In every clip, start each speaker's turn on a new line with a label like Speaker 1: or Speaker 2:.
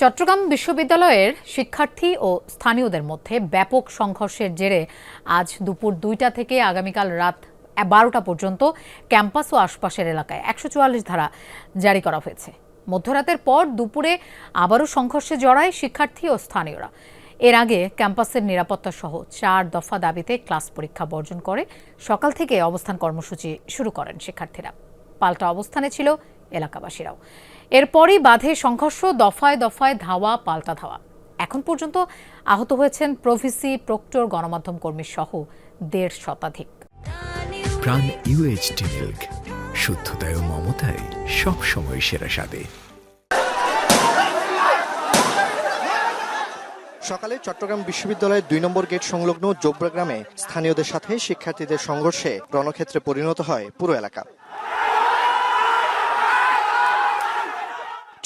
Speaker 1: চট্টগ্রাম বিশ্ববিদ্যালয়ের শিক্ষার্থী ও স্থানীয়দের মধ্যে ব্যাপক সংঘর্ষের জেরে আজ দুপুর দুইটা থেকে আগামীকাল রাত বারোটা পর্যন্ত ক্যাম্পাস ও আশপাশের এলাকায় একশো চুয়াল্লিশ ধারা জারি করা হয়েছে। মধ্যরাতের পর দুপুরে আবারও সংঘর্ষে জড়ায় শিক্ষার্থী ও স্থানীয়রা। এর আগে ক্যাম্পাসের নিরাপত্তা সহ চার দফা দাবিতে ক্লাস পরীক্ষা বর্জন করে সকাল থেকে অবস্থান কর্মসূচি শুরু করেন শিক্ষার্থীরা। পাল্টা অবস্থানে ছিল এলাকাবাসীরাও। এরপরই বাধে সংঘর্ষ দফায় দফায় ধাওয়া পাল্টা ধাওয়া। এখন পর্যন্ত আহত হয়েছেন প্রভিসি প্রক্টর গণমাধ্যম কর্মী সহ দেড় শতাধিক।
Speaker 2: প্রাণ ইউএইচটি মিল্ক শুদ্ধতায় ও মমতায় সবসময় সেরা স্বাদে।
Speaker 3: সকালে চট্টগ্রাম বিশ্ববিদ্যালয়ের দুই নম্বর গেট সংলগ্ন জোবরা গ্রামে স্থানীয়দের সাথে শিক্ষার্থীদের সংঘর্ষে রণক্ষেত্রে পরিণত হয় পুরো এলাকা।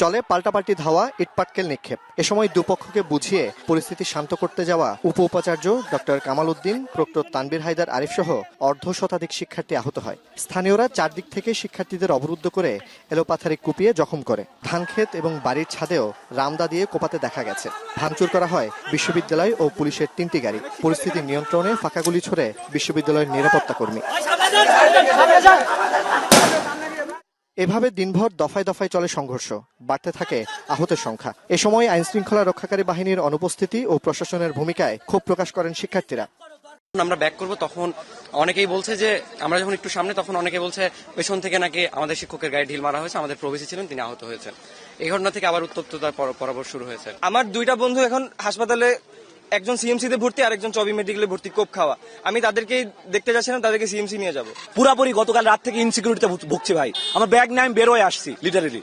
Speaker 3: চলে পাল্টাপাল্টি ধাওয়া ইটপাটকেল নিক্ষেপ। এ সময় দুপক্ষকে বুঝিয়ে পরিস্থিতি শান্ত করতে যাওয়া উপ উপাচার্য ডক্টর কামাল উদ্দিন, প্রক্টর তানবির হায়দার আরিফ সহ অর্ধ শতাধিক শিক্ষার্থী আহত হয়। স্থানীয়রা চারদিক থেকে শিক্ষার্থীদের অবরুদ্ধ করে এলোপাথারি কুপিয়ে জখম করে। ধানক্ষেত এবং বাড়ির ছাদেও রামদা দিয়ে কোপাতে দেখা গেছে। ভাঙচুর করা হয় বিশ্ববিদ্যালয় ও পুলিশের তিনটি গাড়ি। পরিস্থিতি নিয়ন্ত্রণে ফাঁকাগুলি ছড়ে বিশ্ববিদ্যালয়ের নিরাপত্তা কর্মী। এভাবে দিনভর দফায় দফায় চলে সংঘর্ষ, বাড়তে থাকে আহতের সংখ্যা। এ সময় আইন শৃঙ্খলা রক্ষাকারী বাহিনীর অনুপস্থিতি ও প্রশাসনের ভূমিকায় ক্ষোভ প্রকাশ করেন শিক্ষার্থীরা।
Speaker 4: আমরা ব্যাক করব, তখন অনেকেই বলছে যে, আমরা যখন একটু সামনে, তখন অনেকে বলছে, পেছন থেকে নাকি আমাদের শিক্ষকের গায়ে ঢিল মারা হয়েছে, আমাদের প্রবেশী ছিলেন, তিনি আহত হয়েছেন। এই ঘটনা থেকে আবার উত্তপ্ততার পর- পরাবর শুরু হয়েছে।
Speaker 5: আমার দুইটা বন্ধু এখন হাসপাতালে একজন সিএমসি তে ভর্তি আর একজন চবি মেডিকেলে ভর্তি কোপ খাওয়া। আমি তাদেরকে দেখতে যাচ্ছিলাম তাদেরকে সিএমসি নিয়ে যাব।
Speaker 6: পুরাপুরি গতকাল রাত থেকে ইনসিকিউরিটিতে ভুগছি ভাই। আমার ব্যাগ নিয়ে আমি বেরোয় আসছি লিটারেলি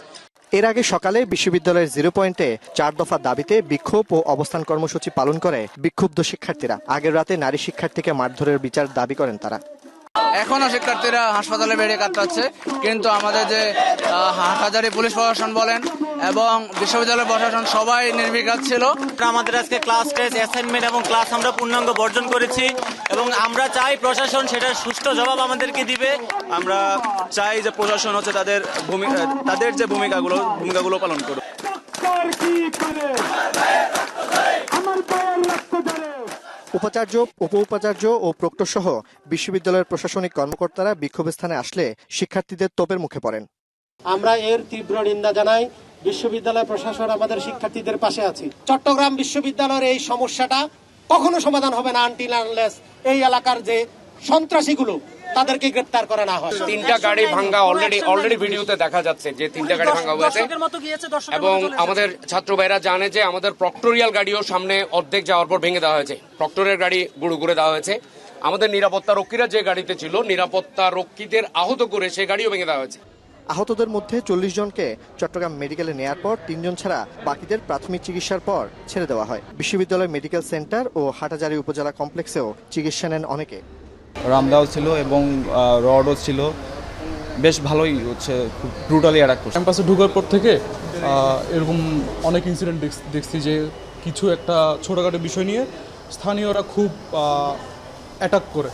Speaker 3: এর আগে সকালে বিশ্ববিদ্যালয়ের জিরো পয়েন্টে চার দফা দাবিতে বিক্ষোভ ও অবস্থান কর্মসূচি পালন করে বিক্ষুব্ধ শিক্ষার্থীরা। আগের রাতে নারী শিক্ষার্থীকে মারধরের বিচার দাবি করেন তারা।
Speaker 7: এখনও শিক্ষার্থীরা হাসপাতালে বেড়ে কাটাচ্ছে কিন্তু আমাদের যে আহ, হাটহাজারী পুলিশ প্রশাসন বলেন এবং বিশ্ববিদ্যালয় প্রশাসন সবাই নির্বিঘাত ছিল।
Speaker 8: আমাদের আজকে ক্লাস টেস্ট অ্যাসাইনমেন্ট এবং ক্লাস আমরা পূর্ণাঙ্গ বর্জন করেছি এবং আমরা চাই প্রশাসন সেটার সুষ্ঠু জবাব আমাদেরকে দিবে।
Speaker 6: আমরা চাই যে প্রশাসন হচ্ছে তাদের ভূমিকা তাদের যে ভূমিকাগুলো ভূমিকাগুলো পালন করুক।
Speaker 3: উপাচার্য উপ উপাচার্য ও প্রক্টর সহ বিশ্ববিদ্যালয়ের প্রশাসনিক কর্মকর্তারা বিক্ষোভ স্থানে আসলে শিক্ষার্থীদের তোপের মুখে পড়েন।
Speaker 9: আমরা এর তীব্র নিন্দা জানাই। বিশ্ববিদ্যালয় প্রশাসন আমাদের শিক্ষার্থীদের পাশে আছে। চট্টগ্রাম বিশ্ববিদ্যালয়ের এই সমস্যাটা কখনো সমাধান হবে না আনটিল আনলেস এই এলাকার যে সন্ত্রাসীগুলো তাদেরকে গ্রেপ্তার করা না হয়।
Speaker 10: তিনটা গাড়ি ভাঙ্গা অলরেডি অলরেডি ভিডিওতে দেখা যাচ্ছে যে তিনটা গাড়ি ভাঙ্গা হয়েছে। এবং আমাদের ছাত্র ভাইরা জানে যে আমাদের প্রক্টোরিয়াল গাড়িও সামনে অর্ধেক যাওয়ার পর ভেঙে দেওয়া হয়েছে। প্রক্টোরিয়াল গাড়ি গুঁড়ো করে দেওয়া হয়েছে। আমাদের নিরাপত্তা রক্ষীরা যে গাড়িতে ছিল নিরাপত্তা রক্ষীদের আহত করে সেই গাড়িও ভেঙে দেওয়া হয়েছে।
Speaker 3: আহতদের মধ্যে চল্লিশ জনকে চট্টগ্রাম মেডিকেলে নেয়ার পর তিনজন ছাড়া বাকিদের প্রাথমিক চিকিৎসার পর ছেড়ে দেওয়া হয়। বিশ্ববিদ্যালয় মেডিকেল সেন্টার ও হাটাজারি উপজেলা কমপ্লেক্সেও চিকিৎসা নেন অনেকে।
Speaker 11: রামদাও ছিল এবং রডও ছিল। বেশ ভালোই হচ্ছে ব্রুটালি অ্যাটাক করছে।
Speaker 12: ক্যাম্পাসে ঢোকার পর থেকে এরকম অনেক ইনসিডেন্ট দেখছি যে কিছু একটা ছোটোখাটো বিষয় নিয়ে স্থানীয়রা খুব অ্যাটাক করে।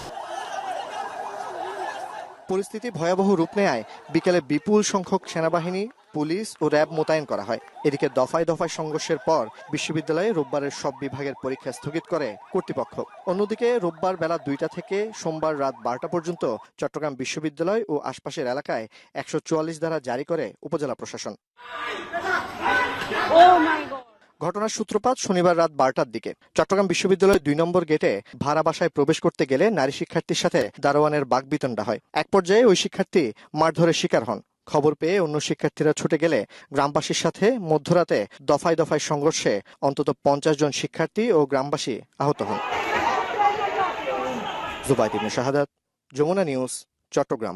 Speaker 3: পরিস্থিতি ভয়াবহ রূপ নেয়। বিকেলে বিপুল সংখ্যক সেনাবাহিনী, পুলিশ ও র্যাব মোতায়েন করা হয়। এদিকে দফায় দফায় সংঘর্ষের পর বিশ্ববিদ্যালয়ে রোববারের সব বিভাগের পরীক্ষা স্থগিত করে কর্তৃপক্ষ। অন্যদিকে রোববার বেলা দুইটা থেকে সোমবার রাত বারোটা পর্যন্ত চট্টগ্রাম বিশ্ববিদ্যালয় ও আশপাশের এলাকায় একশো চুয়াল্লিশ ধারা জারি করে উপজেলা প্রশাসন। ঘটনার সূত্রপাত শনিবার রাত বারোটার দিকে। চট্টগ্রাম বিশ্ববিদ্যালয়ের দুই নম্বর গেটে ভাড়া বাসায় প্রবেশ করতে গেলে নারী শিক্ষার্থীর সাথে দারোয়ানের বাগবিতণ্ডা হয়। এক পর্যায়ে ওই শিক্ষার্থী মারধরের শিকার হন। খবর পেয়ে অন্য শিক্ষার্থীরা ছুটে গেলে গ্রামবাসীর সাথে মধ্যরাতে দফায় দফায় সংঘর্ষে অন্তত পঞ্চাশ জন শিক্ষার্থী ও গ্রামবাসী আহত হন। জুবাইদিন শাহাদাত, যমুনা নিউজ, চট্টগ্রাম।